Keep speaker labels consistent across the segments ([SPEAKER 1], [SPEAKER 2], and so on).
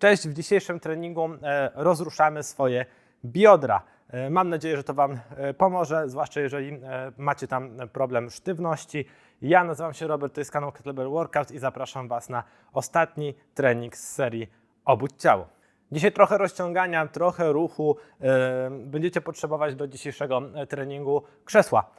[SPEAKER 1] Cześć, w dzisiejszym treningu e, rozruszamy swoje biodra. E, Mam nadzieję, że to Wam e, pomoże, zwłaszcza jeżeli macie tam problem sztywności. Ja nazywam się Robert, to jest kanał Kettlebell Workout i zapraszam Was na ostatni trening z serii Obudź Ciało. Dzisiaj trochę rozciągania, trochę ruchu. Będziecie potrzebować do dzisiejszego treningu krzesła.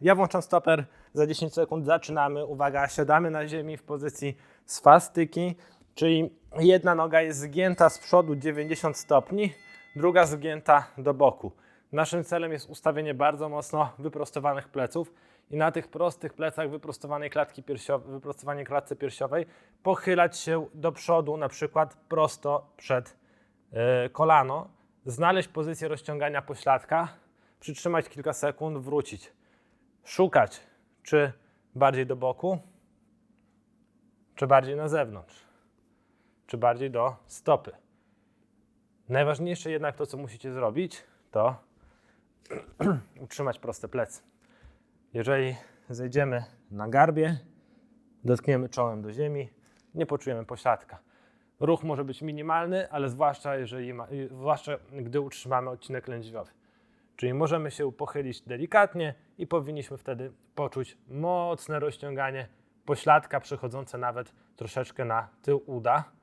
[SPEAKER 1] Ja włączam stoper, za 10 sekund zaczynamy. Uwaga, siadamy na ziemi w pozycji swastyki, czyli jedna noga jest zgięta z przodu 90 stopni, druga zgięta do boku. Naszym celem jest ustawienie bardzo mocno wyprostowanych pleców i na tych prostych plecach wyprostowanej klatki piersiowej, wyprostowanej klatce piersiowej pochylać się do przodu, na przykład prosto przed e, kolano, znaleźć pozycję rozciągania pośladka, przytrzymać kilka sekund, wrócić. Szukać, czy bardziej do boku, czy bardziej na zewnątrz, czy bardziej do stopy. Najważniejsze jednak to, co musicie zrobić, to utrzymać proste plecy. Jeżeli zejdziemy na garbie, dotkniemy czołem do ziemi, nie poczujemy pośladka. Ruch może być minimalny, ale zwłaszcza, jeżeli ma, zwłaszcza gdy utrzymamy odcinek lędźwiowy. Czyli możemy się pochylić delikatnie i powinniśmy wtedy poczuć mocne rozciąganie pośladka, przechodzące nawet troszeczkę na tył uda.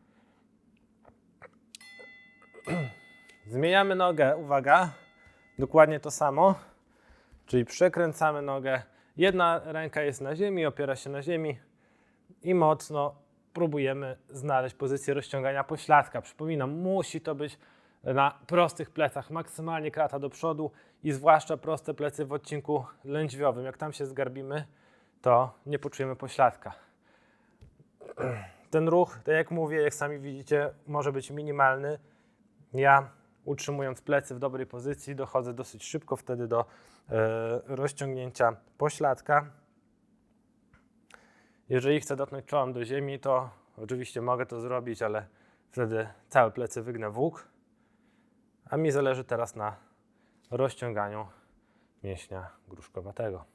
[SPEAKER 1] Zmieniamy nogę, uwaga, dokładnie to samo, czyli przekręcamy nogę. Jedna ręka jest na ziemi, opiera się na ziemi i mocno próbujemy znaleźć pozycję rozciągania pośladka. Przypominam, musi to być na prostych plecach, maksymalnie krata do przodu i zwłaszcza proste plecy w odcinku lędźwiowym. Jak tam się zgarbimy, to nie poczujemy pośladka. Ten ruch, tak jak mówię, jak sami widzicie, może być minimalny. Ja utrzymując plecy w dobrej pozycji dochodzę dosyć szybko wtedy do e, rozciągnięcia pośladka. Jeżeli chcę dotknąć czołem do ziemi, to oczywiście mogę to zrobić, ale wtedy całe plecy wygnę w łuk. A mi zależy teraz na rozciąganiu mięśnia gruszkowatego.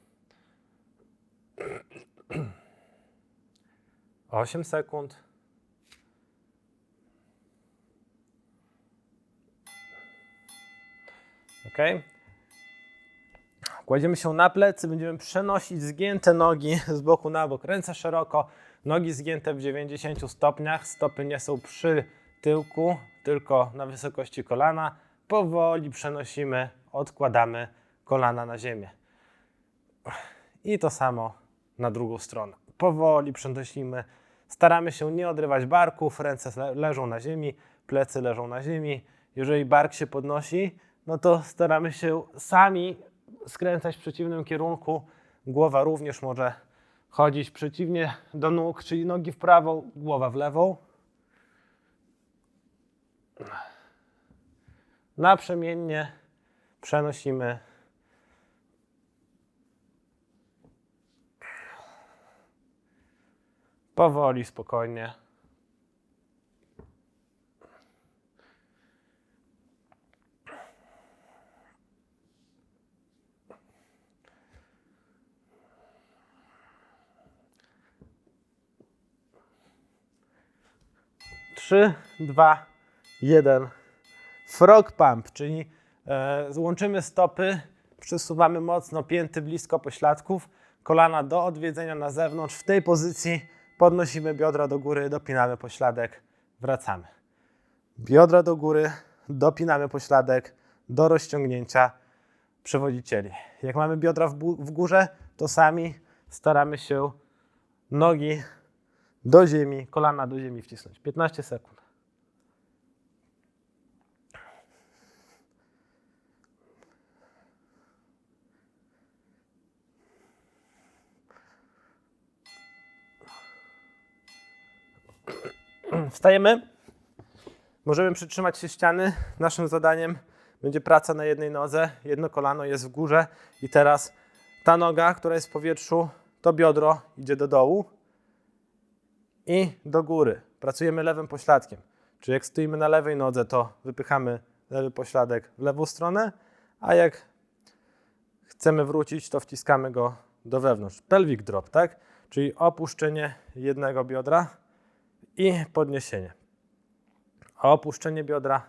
[SPEAKER 1] 8 sekund. Ok. Kładziemy się na plecy, będziemy przenosić zgięte nogi z boku na bok, ręce szeroko, nogi zgięte w 90 stopniach, stopy nie są przy tyłku, tylko na wysokości kolana. Powoli przenosimy, odkładamy kolana na ziemię. I to samo na drugą stronę. Powoli przenosimy, staramy się nie odrywać barków, ręce le- leżą na ziemi, plecy leżą na ziemi. Jeżeli bark się podnosi, no to staramy się sami skręcać w przeciwnym kierunku. Głowa również może chodzić przeciwnie do nóg, czyli nogi w prawą, głowa w lewą. Naprzemiennie przenosimy powoli, spokojnie. Trzy, dwa, jeden. Frog pump, czyli e, złączymy stopy, przesuwamy mocno pięty blisko pośladków, kolana do odwiedzenia na zewnątrz. W tej pozycji podnosimy biodra do góry, dopinamy pośladek, wracamy. Biodra do góry, dopinamy pośladek do rozciągnięcia przewodzicieli. Jak mamy biodra w górze, to sami staramy się nogi do ziemi, kolana do ziemi wcisnąć. 15 sekund. Wstajemy. Możemy przytrzymać się ściany. Naszym zadaniem będzie praca na jednej nodze. Jedno kolano jest w górze i teraz ta noga, która jest w powietrzu, to biodro idzie do dołu i do góry. Pracujemy lewym pośladkiem. Czyli jak stoimy na lewej nodze, to wypychamy lewy pośladek w lewą stronę, a jak chcemy wrócić, to wciskamy go do wewnątrz. Pelvic drop, tak? Czyli opuszczenie jednego biodra i podniesienie. Opuszczenie biodra,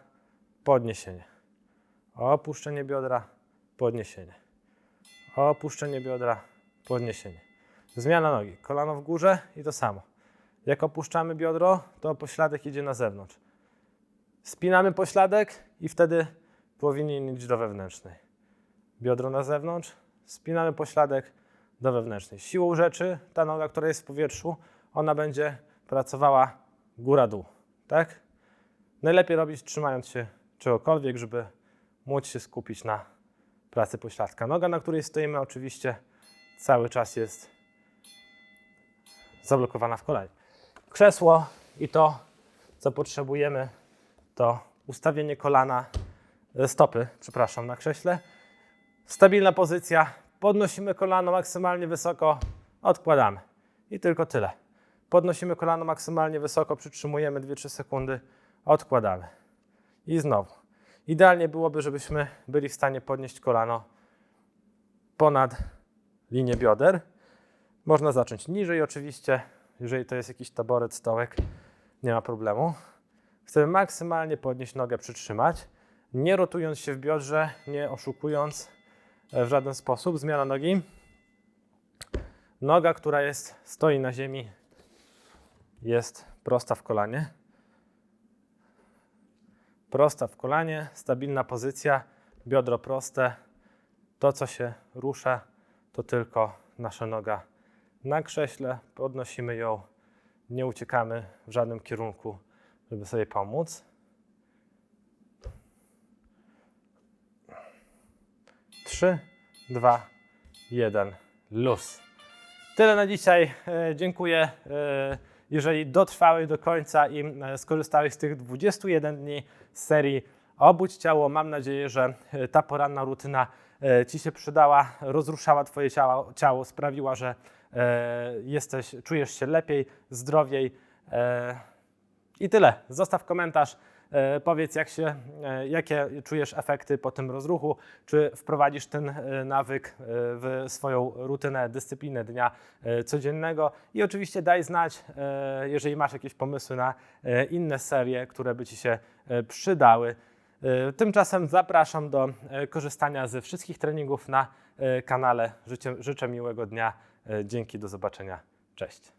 [SPEAKER 1] podniesienie. Opuszczenie biodra, podniesienie. Opuszczenie biodra, podniesienie. Zmiana nogi. Kolano w górze i to samo. Jak opuszczamy biodro, to pośladek idzie na zewnątrz. Spinamy pośladek i wtedy powinien iść do wewnętrznej. Biodro na zewnątrz, spinamy pośladek do wewnętrznej. Siłą rzeczy ta noga, która jest w powietrzu, ona będzie pracowała góra-dół. Tak? Najlepiej robić trzymając się czegokolwiek, żeby móc się skupić na pracy pośladka. Noga, na której stoimy, oczywiście cały czas jest zablokowana w kolanie. Krzesło i to, co potrzebujemy, to ustawienie kolana, e, stopy, przepraszam, na krześle. Stabilna pozycja, podnosimy kolano maksymalnie wysoko, odkładamy. I tylko tyle. Podnosimy kolano maksymalnie wysoko, przytrzymujemy 2-3 sekundy, odkładamy. I znowu. Idealnie byłoby, żebyśmy byli w stanie podnieść kolano ponad linię bioder. Można zacząć niżej oczywiście, jeżeli to jest jakiś taboret, stołek, nie ma problemu. Chcemy maksymalnie podnieść nogę, przytrzymać, nie rotując się w biodrze, nie oszukując e, w żaden sposób. Zmiana nogi. Noga, która jest, stoi na ziemi, jest prosta w kolanie. Prosta w kolanie, stabilna pozycja, biodro proste. To, co się rusza, to tylko nasza noga na krześle. Podnosimy ją, nie uciekamy w żadnym kierunku, żeby sobie pomóc. Trzy, dwa, jeden, luz. Tyle na dzisiaj. E, Dziękuję. E, Jeżeli dotrwałeś do końca i e, skorzystałeś z tych 21 dni z serii Obudź ciało, mam nadzieję, że ta poranna rutyna Ci się przydała, rozruszała Twoje ciało, ciało sprawiła, że e, jesteś, czujesz się lepiej, zdrowiej. E, I tyle. Zostaw komentarz. E, Powiedz, jak się, e, jakie czujesz efekty po tym rozruchu, czy wprowadzisz ten e, nawyk e, w swoją rutynę, dyscyplinę dnia e, codziennego. I oczywiście daj znać, e, jeżeli masz jakieś pomysły na e, inne serie, które by Ci się e, przydały. E, Tymczasem zapraszam do e, korzystania ze wszystkich treningów na e, kanale. Życzę, życzę miłego dnia. Dzięki, do zobaczenia. Cześć.